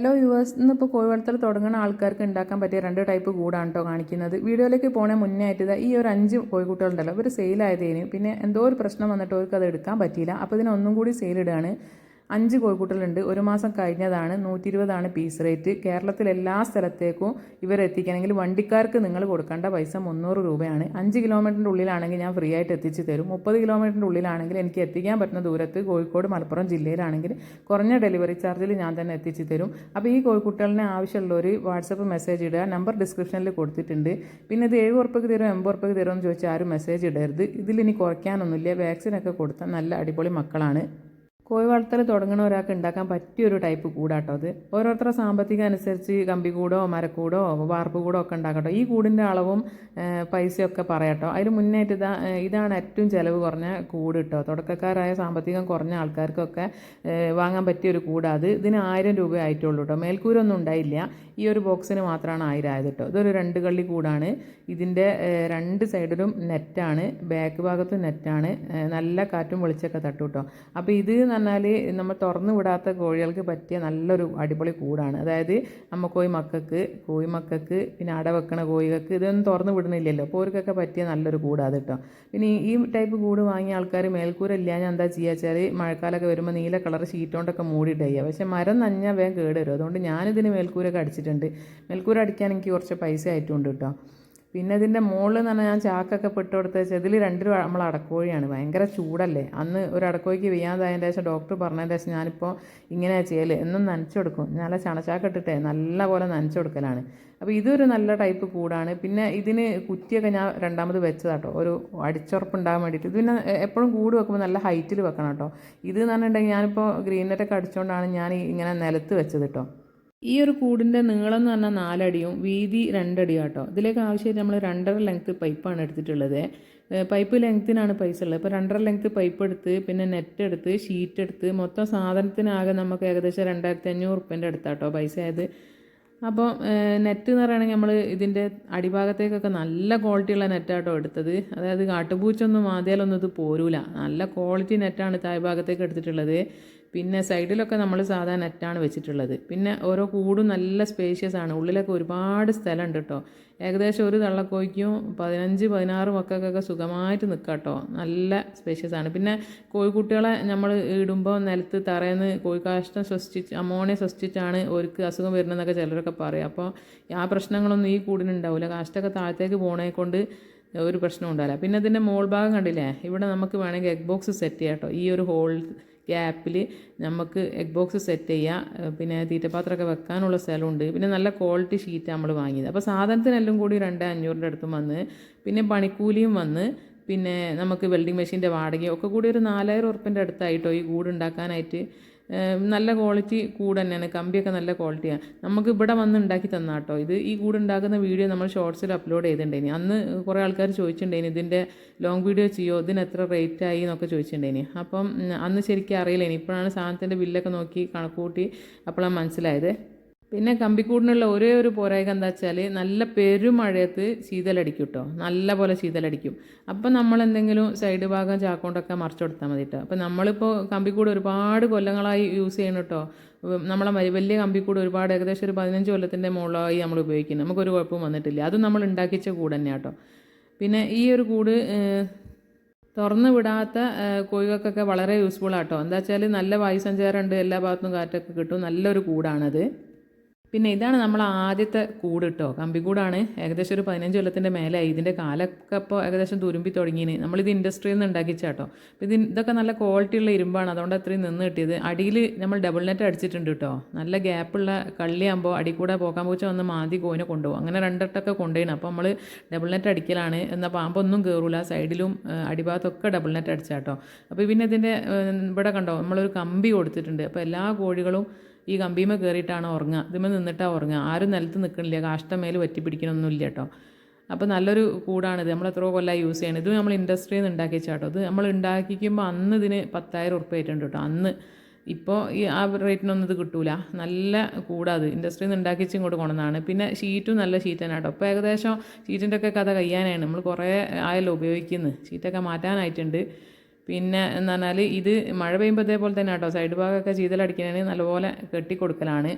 Hello yours ഇന്നിപ്പോൾ കോഴി വളർത്തൽ തുടങ്ങുന്ന ആൾക്കാർക്ക് ഉണ്ടാക്കാൻ പറ്റിയ രണ്ട് ടൈപ്പ് കൂടാണ് കേട്ടോ കാണിക്കുന്നത്. വീഡിയോയിലേക്ക് പോണേ മുന്നേ ആയിട്ട് ഈ ഒരു അഞ്ച് കോഴിക്കുട്ടികളുണ്ടല്ലോ ഇവർ സെയിലായതേനും പിന്നെ എന്തോ ഒരു പ്രശ്നം വന്നിട്ട് അവർക്ക് അത് എടുക്കാൻ പറ്റിയില്ല. അപ്പോൾ ഇതിനൊന്നും കൂടി സെയിലിടുകയാണ് അഞ്ച് കോഴിക്കൂട്ടലുണ്ട്. ഒരു മാസം കഴിഞ്ഞതാണ് നൂറ്റി ഇരുപതാണ് പീസ് റേറ്റ് കേരളത്തിൽ എല്ലാ സ്ഥലത്തേക്കും ഇവരെത്തിക്കണമെങ്കിൽ വണ്ടിക്കാർക്ക് നിങ്ങൾ കൊടുക്കേണ്ട പൈസ മുന്നൂറ് രൂപയാണ്. അഞ്ച് കിലോമീറ്ററിന്റെ ഉള്ളിലാണെങ്കിൽ ഞാൻ ഫ്രീ ആയിട്ട് എത്തിച്ചു തരും. മുപ്പത് കിലോമീറ്ററിന്റെ ഉള്ളിലാണെങ്കിൽ എനിക്ക് എത്തിക്കാൻ പറ്റുന്ന ദൂരത്ത് കോഴിക്കോട് മലപ്പുറം ജില്ലയിലാണെങ്കിൽ കുറഞ്ഞ ഡെലിവറി ചാർജിൽ ഞാൻ തന്നെ എത്തിച്ചു തരും. അപ്പോൾ ഈ കോഴിക്കുട്ടലിന് ഒരു വാട്സപ്പ് മെസ്സേജ് ഇടുക. നമ്പർ ഡിസ്ക്രിപ്ഷനിൽ കൊടുത്തിട്ടുണ്ട്. പിന്നെ ഇത് ഏഴ് ഉറപ്പക്ക് തരും എൺപത് ഉറപ്പക്ക് തരും എന്ന് ചോദിച്ചാൽ ആരും മെസ്സേജ് ഇടരുത്. ഇതിൽ ഇനി കുറയ്ക്കാനൊന്നുമില്ല. വാക്സിനൊക്കെ കൊടുത്താൽ നല്ല അടിപൊളി മക്കളാണ്. കോഴി വളർത്തൽ തുടങ്ങുന്ന ഒരാൾക്ക് ഉണ്ടാക്കാൻ പറ്റിയ ഒരു ടൈപ്പ് കൂടാട്ടോ അത്. ഓരോരുത്തരുടെ സാമ്പത്തികം അനുസരിച്ച് കമ്പിക്കൂടോ മരക്കൂടോ വാർപ്പ് കൂടോ ഒക്കെ ഉണ്ടാക്കട്ടോ ഈ കൂടിന്റെ അളവും പൈസയൊക്കെ പറയാട്ടോ. അതിൽ മുന്നേറ്റ് ഇതാ ഇതാണ് ഏറ്റവും ചിലവ് കുറഞ്ഞ കൂട് കേട്ടോ തുടക്കക്കാരായ സാമ്പത്തികം കുറഞ്ഞ ആൾക്കാർക്കൊക്കെ വാങ്ങാൻ പറ്റിയ ഒരു കൂടാ അത്. ഇതിന് ആയിരം രൂപ ആയിട്ടുള്ളൂ കേട്ടോ മേൽക്കൂരൊന്നും ഉണ്ടായില്ല. ഈ ഒരു ബോക്സിന് മാത്രമാണ് ആയിരം ആയത് കേട്ടോ ഇതൊരു രണ്ട് കള്ളി കൂടാണ്. ഇതിന്റെ രണ്ട് സൈഡിലും നെറ്റാണ്. ബാക്ക് ഭാഗത്തും നെറ്റാണ്. നല്ല കാറ്റും വെളിച്ചൊക്കെ തട്ടു കേട്ടോ അപ്പോൾ ഇത് പറഞ്ഞാൽ നമ്മൾ തുറന്നു വിടാത്ത കോഴികൾക്ക് പറ്റിയ നല്ലൊരു അടിപൊളി കൂടാണ്. അതായത് അമ്മക്കോഴി മക്കൾക്ക് കോഴി മക്കൾക്ക് പിന്നെ അട വെക്കണ കോഴികൾക്ക് ഇതൊന്നും തുറന്നു വിടുന്നില്ലല്ലോ. അപ്പോൾ അവർക്കൊക്കെ പറ്റിയ നല്ലൊരു കൂടാത് കേട്ടോ പിന്നെ ഈ ടൈപ്പ് കൂട് വാങ്ങിയ ആൾക്കാർ മേൽക്കൂര ഇല്ലാഞ്ഞാൽ എന്താ ചെയ്യുക വെച്ചാൽ മഴക്കാലമൊക്കെ വരുമ്പോൾ നീല കളർ ഷീറ്റ് കൊണ്ടൊക്കെ മൂടിയിട്ട് പക്ഷേ മരം നഞ്ഞാൽ വേഗം കേട് വരും. അതുകൊണ്ട് ഞാനിതിന് മേൽക്കൂരൊക്കെ അടിച്ചിട്ടുണ്ട്. മേൽക്കൂര അടിക്കാൻ എനിക്ക് കുറച്ച് പൈസ ആയിട്ടുണ്ട് കേട്ടോ പിന്നെ ഇതിന്റെ മുകളിൽ എന്ന് പറഞ്ഞാൽ ഞാൻ ചാക്കൊക്കെ പെട്ട് കൊടുത്ത് ഇതിൽ രണ്ട് നമ്മൾ അടക്കോഴിയാണ്. ഭയങ്കര ചൂടല്ലേ? അന്ന് ഒരു അടക്കോഴിക്ക് വെയ്യാതായതിന്റെ ശേഷം ഡോക്ടർ പറഞ്ഞതിന്റെ ശേഷം ഞാനിപ്പോൾ ഇങ്ങനെ ചെയ്യൽ എന്നും നനച്ചു കൊടുക്കും. നല്ല ചണച്ചാക്ക് ഇട്ടിട്ടേ നല്ല പോലെ നനച്ചു കൊടുക്കലാണ്. അപ്പോൾ ഇതൊരു നല്ല ടൈപ്പ് കൂടാണ്. പിന്നെ ഇതിന് കുറ്റിയൊക്കെ ഞാൻ രണ്ടാമത് വെച്ചതാട്ടോ ഒരു അടിച്ചുറപ്പുണ്ടാകാൻ വേണ്ടിയിട്ട്. ഇത് പിന്നെ എപ്പോഴും കൂട് വെക്കുമ്പോൾ നല്ല ഹൈറ്റിൽ വെക്കണം കേട്ടോ ഇത് എന്ന് പറഞ്ഞിട്ടുണ്ടെങ്കിൽ ഞാനിപ്പോൾ ഗ്രീൻ നെറ്റൊക്കെ അടിച്ചുകൊണ്ടാണ് ഞാൻ ഇങ്ങനെ നിലത്ത് വെച്ചത് കേട്ടോ ഈ ഒരു കൂടിന്റെ നീളം എന്ന് പറഞ്ഞാൽ നാലടിയും വീതി രണ്ടടിയും കേട്ടോ ഇതിലേക്ക് ആവശ്യമായിട്ട് നമ്മൾ രണ്ടര ലെങ്ത്ത് പൈപ്പാണ് എടുത്തിട്ടുള്ളത്. പൈപ്പ് ലെങ്ത്തിനാണ് പൈസ ഉള്ളത്. ഇപ്പോൾ രണ്ടര ലെങ്ത്ത് പൈപ്പ് എടുത്ത് പിന്നെ നെറ്റ് എടുത്ത് ഷീറ്റ് എടുത്ത് മൊത്തം സാധനത്തിനാകെ നമുക്ക് ഏകദേശം രണ്ടായിരത്തി അഞ്ഞൂറ് റുപ്യന്റെ അടുത്താട്ടോ പൈസ ആയത്. അപ്പോൾ നെറ്റ് എന്ന് പറയുകയാണെങ്കിൽ നമ്മൾ ഇതിന്റെ അടിഭാഗത്തേക്കൊക്കെ നല്ല ക്വാളിറ്റിയുള്ള നെറ്റാട്ടോ എടുത്തത്. അതായത് കാട്ടുപൂച്ചൊന്നും ആദ്യമൊന്നും ഇത് പോരൂല. നല്ല ക്വാളിറ്റി നെറ്റാണ് താഴ്ഭാഗത്തേക്ക് എടുത്തിട്ടുള്ളത്. പിന്നെ സൈഡിലൊക്കെ നമ്മൾ സാധാ നെറ്റാണ് വെച്ചിട്ടുള്ളത്. പിന്നെ ഓരോ കൂടും നല്ല സ്പേഷ്യസ് ആണ്. ഉള്ളിലൊക്കെ ഒരുപാട് സ്ഥലമുണ്ട് കേട്ടോ ഏകദേശം ഒരു തള്ളക്കോയ്ക്കും പതിനഞ്ച് പതിനാറ് മക്കൾക്കൊക്കെ സുഖമായിട്ട് നിൽക്കാം കേട്ടോ നല്ല സ്പേഷ്യസ് ആണ്. പിന്നെ കോഴിക്കുട്ടികളെ നമ്മൾ ഇടുമ്പോൾ നിലത്ത് തറയെന്ന് കോഴിക്കാഷ്ടം ശ്വസിച്ച് അമോണിയ ശ്വസിച്ചിട്ടാണ് ഒരുക്ക് അസുഖം വരുന്നതെന്നൊക്കെ ചിലരൊക്കെ പറയും. അപ്പോൾ ആ പ്രശ്നങ്ങളൊന്നും ഈ കൂടിനുണ്ടാവില്ല കാഷ്ടമൊക്കെ താഴത്തേക്ക് പോണേ കൊണ്ട് ഒരു പ്രശ്നം ഉണ്ടാവില്ല. പിന്നെ ഇതിന്റെ മോൾ ഭാഗം കണ്ടില്ലേ? ഇവിടെ നമുക്ക് വേണമെങ്കിൽ എഗ് ബോക്സ് സെറ്റ് ചെയ്യാം കേട്ടോ ഈ ഒരു ഹോൾ ഗ്യാപ്പിൽ നമുക്ക് എഗ് ബോക്സ് സെറ്റ് ചെയ്യാം. പിന്നെ തീറ്റപാത്രമൊക്കെ വെക്കാനുള്ള സ്ഥലമുണ്ട്. പിന്നെ നല്ല ക്വാളിറ്റി ഷീറ്റ് നമ്മൾ വാങ്ങിയത്. അപ്പോൾ സാധനത്തിനെല്ലാം കൂടി രണ്ട് അഞ്ഞൂറിന്റെ അടുത്തും വന്ന് പിന്നെ പണിക്കൂലിയും വന്ന് പിന്നെ നമുക്ക് വെൽഡിംഗ് മെഷീന്റെ വാടകയും ഒക്കെ കൂടി ഒരു നാലായിരം ഉറുപ്പിന്റെ അടുത്തായിട്ടോ ഈ കൂട് ഉണ്ടാക്കാനായിട്ട്. നല്ല ക്വാളിറ്റി കൂട് തന്നെയാണ്. കമ്പിയൊക്കെ നല്ല ക്വാളിറ്റിയാണ് നമുക്ക് ഇവിടെ വന്ന് ഉണ്ടാക്കി തന്നാ കേട്ടോ ഇത് ഈ കൂട് ഉണ്ടാക്കുന്ന വീഡിയോ നമ്മൾ ഷോർട്സിൽ അപ്ലോഡ് ചെയ്തിട്ടുണ്ടേനി അന്ന് കുറേ ആൾക്കാർ ചോദിച്ചിട്ടുണ്ടേനി ഇതിന്റെ ലോങ് വീഡിയോ ചെയ്യോ? ഇതിന് എത്ര റേറ്റ് ആയി? എന്നൊക്കെ ചോദിച്ചിട്ടുണ്ടേനി അപ്പം അന്ന് ശരിക്കും അറിയില്ലേനി ഇപ്പോഴാണ് സാധനത്തിന്റെ ബില്ലൊക്കെ നോക്കി കണക്കൂട്ടി അപ്പോഴാണ് മനസ്സിലായത്. പിന്നെ കമ്പിക്കൂടിനുള്ള ഒരേ ഒരു പോരായ്മ എന്താ വെച്ചാൽ നല്ല പെരുമഴയത്ത് ശീതലടിക്കും കേട്ടോ നല്ല പോലെ ശീതലടിക്കും. അപ്പം നമ്മൾ എന്തെങ്കിലും സൈഡ് ഭാഗം ചാക്കൊണ്ടൊക്കെ മറിച്ചു കൊടുത്താൽ മതി കേട്ടോ അപ്പം നമ്മളിപ്പോൾ കമ്പിക്കൂട് ഒരുപാട് കൊല്ലങ്ങളായി യൂസ് ചെയ്യണം കേട്ടോ നമ്മളെ വലിയ കമ്പിക്കൂട് ഒരുപാട് ഏകദേശം ഒരു പതിനഞ്ച് കൊല്ലത്തിന്റെ മുകളിലായി നമ്മൾ ഉപയോഗിക്കുന്നത് നമുക്കൊരു കുഴപ്പവും വന്നിട്ടില്ല. അത് നമ്മൾ ഉണ്ടാക്കിച്ച കൂട് തന്നെയാണ് കേട്ടോ പിന്നെ ഈ ഒരു കൂട് തുറന്നു വിടാത്ത കോഴികൾക്കൊക്കെ വളരെ യൂസ്ഫുൾ ആട്ടോ. എന്താ വെച്ചാൽ നല്ല വായുസഞ്ചാരം ഉണ്ട് എല്ലാ ഭാഗത്തും കാറ്റൊക്കെ കിട്ടും. നല്ലൊരു കൂടാണത്. പിന്നെ ഇതാണ് നമ്മൾ ആദ്യത്തെ കൂട് കേട്ടോ കമ്പിക്കൂടാണ് ഏകദേശം ഒരു പതിനഞ്ച് കൊല്ലത്തിന്റെ മേലായി. ഇതിന്റെ കാലൊക്കെ ഇപ്പോൾ ഏകദേശം തുരുമ്പി തുടങ്ങിയിന് നമ്മളിത് ഇൻഡസ്ട്രിയിൽ നിന്ന് ഉണ്ടാക്കിച്ചാട്ടോ അപ്പോൾ ഇത് ഇതൊക്കെ നല്ല ക്വാളിറ്റി ഉള്ള ഇരുമ്പാണ്. അതുകൊണ്ട് അത്രയും നിന്ന് കിട്ടിയത്. അടിയിൽ നമ്മൾ ഡബിൾ നെറ്റ് അടിച്ചിട്ടുണ്ട് കേട്ടോ നല്ല ഗ്യാപ്പുള്ള കള്ളിയാകുമ്പോൾ അടി കൂടെ പോക്കാൻ പൂച്ച വന്ന് മാതി കോയിനെ കൊണ്ടുപോകും. അങ്ങനെ രണ്ടെട്ടൊക്കെ കൊണ്ടുപോയിന്. അപ്പോൾ നമ്മൾ ഡബിൾ നെറ്റ് അടിക്കലാണ്. എന്നാൽ പാമ്പൊന്നും കയറൂല സൈഡിലും അടിഭാഗത്തൊക്കെ ഡബിൾ നെറ്റ് അടിച്ചാട്ടോ. അപ്പോൾ പിന്നെ ഇതിന്റെ ഇവിടെ കണ്ടോ? നമ്മളൊരു കമ്പി കൊടുത്തിട്ടുണ്ട്. അപ്പോൾ എല്ലാ കോഴികളും ഈ കമ്പിമ കയറിയിട്ടാണ് ഉറങ്ങുക. ഇതിമ നിന്നിട്ടാണ് ഉറങ്ങുക. ആരും നിലത്ത് നിൽക്കണില്ല. കാഷ്ടമേൽ പറ്റി പിടിക്കണമൊന്നുമില്ല കേട്ടോ. അപ്പോൾ നല്ലൊരു കൂടാണിത്. നമ്മൾ എത്രയോ കൊല്ലമായി യൂസ് ചെയ്യണം. ഇത് നമ്മൾ ഇൻഡസ്ട്രിയിൽ നിന്ന് ഉണ്ടാക്കി വെച്ചാട്ടോ ഇത് നമ്മൾ ഉണ്ടാക്കിക്കുമ്പോൾ അന്ന് ഇതിന് പത്തായിരം ഉറുപ്പ്യ ആയിട്ടുണ്ട് കേട്ടോ. അന്ന് ഇപ്പോൾ ഈ ആ റേറ്റിനൊന്നും ഇത് കിട്ടൂല. നല്ല കൂടാത് ഇൻഡസ്ട്രിയിൽ നിന്ന് ഉണ്ടാക്കിച്ച് ഇങ്ങോട്ട് കൊണ്ടുവന്നതാണ്. പിന്നെ ഷീറ്റും നല്ല ഷീറ്റ് തന്നെ കേട്ടോ. ഇപ്പോൾ ഏകദേശം ഷീറ്റിന്റെ ഒക്കെ കഥ കഴിയാനാണ്. നമ്മൾ കുറേ ആയല്ലോ ഉപയോഗിക്കുന്നത് ഷീറ്റൊക്കെ മാറ്റാനായിട്ടുണ്ട്. പിന്നെ എന്ന് പറഞ്ഞാൽ ഇത് മഴ പെയ്യുമ്പോൾ ഇതേപോലെ തന്നെ കേട്ടോ. സൈഡ് ഭാഗമൊക്കെ ചീതലടിക്കുന്നതിന് നല്ലപോലെ കെട്ടി കൊടുക്കലാണ്